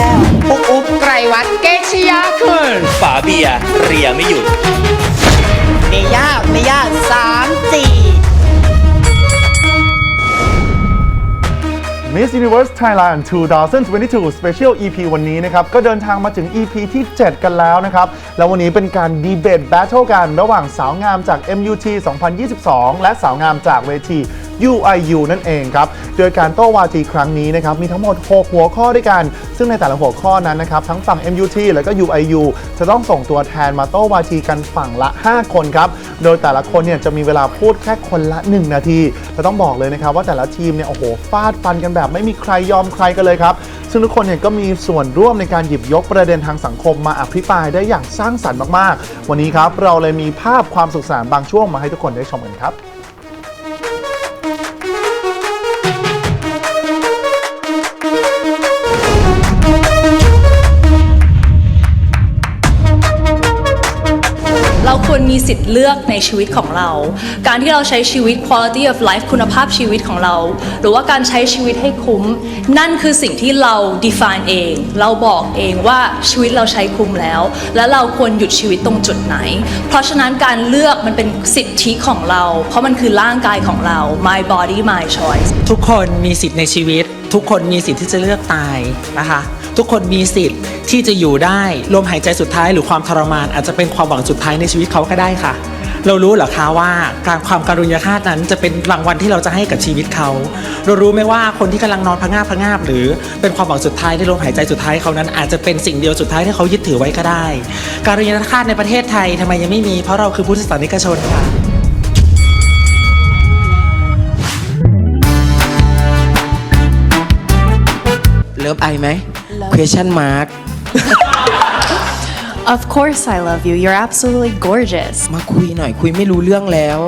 ก้วปุ๊บอุ๊บไกรวัดเกชยาคืนฝาเบียเรียไม่หยุด เมย่าเมย่า Miss Universe Thailand 2022 Special EP วันนี้นะครับ ก็เดินทางมาถึง EP ที่ 7 กันแล้วนะครับ แล้ววันนี้เป็นการดีเบตแบทเทิลกัน ระหว่างสาวงามจาก MUT 2022 และสาวงามจากเวที UIU นั่นเองครับ โดยการโต้วาทีครั้งนี้นะครับ มีทั้งหมด 6 หัวข้อด้วยกัน ซึ่งในแต่ละหัวข้อนั้นนะครับ ทั้งฝั่ง MUT และก็ UIU จะต้องส่งตัวแทนมาโต้วาทีกันฝั่งละ 5 คนครับ โดยแต่ละคนเนี่ยจะมีเวลาพูดแค่คนละ 1 นาทีแต่ต้องบอกเลยนะครับว่าแต่ละทีมเนี่ยโอ้โหฟาดฟันกันแบบไม่มีใครยอมใครกันเลยครับ ซึ่งทุกคนเนี่ยก็มีส่วนร่วมในการหยิบยกประเด็นทางสังคมมาอภิปรายได้อย่างสร้างสรรค์มากๆ วันนี้ครับเราเลยมีภาพความสุขสนานบางช่วงมาให้ทุกคนได้ชมกันครับ เลือกในชีวิตของเรา การที่เราใช้ชีวิต quality of life คุณภาพชีวิตของเรา หรือว่าการใช้ชีวิตให้คุ้ม นั่นคือสิ่งที่เรา define เอง เราบอกเองว่าชีวิตเราใช้คุ้มแล้ว และเราควรหยุดชีวิตตรงจุดไหน เพราะฉะนั้นการเลือกมันเป็นสิทธิของเรา เพราะมันคือร่างกายของเรา my body my choice ทุกคนมีสิทธิ์ในชีวิต ทุกคนมีสิทธิ์ที่จะเลือกตายนะคะ ทุกคนมีสิทธิ์ที่จะอยู่ได้ลมหายใจสุดท้ายหรือความทรมาน อาจจะเป็นความหวังสุดท้ายในชีวิตเขาก็ได้ค่ะ เรารู้เหรอคะว่าการความการุญยฆาตนั้นจะเป็นรางวัลที่เราจะให้กับชีวิตเขา เรารู้ไหมว่าคนที่กำลังนอนพะงาบพะงาบหรือเป็นความหวังสุดท้ายในลมหายใจสุดท้ายเขานั้น อาจจะเป็นสิ่งเดียวสุดท้ายที่เขายึดถือไว้ก็ได้ การุญยฆาตในประเทศไทยทำไมยังไม่มีเพราะเราคือพุทธศาสนิกชนค่ะ เลิฟไอไหม question mark Of course I love you. You're absolutely gorgeous. มาคุยหน่อยคุยไม่รู้เรื่องแล้ว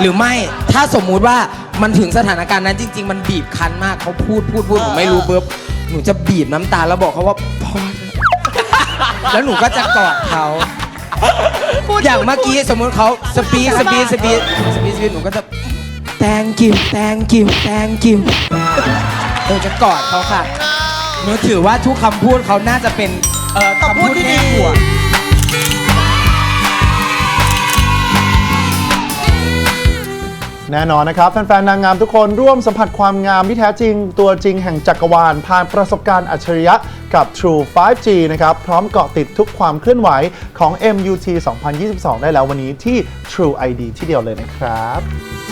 หรือไม่ถ้าสมมุติว่ามันถึงสถานการณ์นั้นจริง ๆ มันบีบคั้นมากเขาพูดพูดพูดผมไม่รู้เบิบหนูจะบีบน้ำตาแล้วบอกเขาว่าพอแล้วหนูก็จะกอดเขา อย่างเมื่อกี้สมมุติเขาสปีดสปีดสปีดสปีดสปีดหนูก็จะ thank you thank you thank you ห นูจะกอดเขาค่ะ หนูถือว่าทุกคำพูดเขาน่าจะเป็นเอ่อคำพูดที่แม่ผัวแน่นอนนะครับ แฟนๆ นางงามทุกคนร่วมสัมผัสความงามที่แท้จริง ตัวจริงแห่งจักรวาล ผ่านประสบการณ์อัจฉริยะกับ True 5G นะครับ พร้อมเกาะติดทุกความเคลื่อนไหวของ MUT 2022 ได้แล้ววันนี้ที่ True ID ที่เดียวเลยนะครับ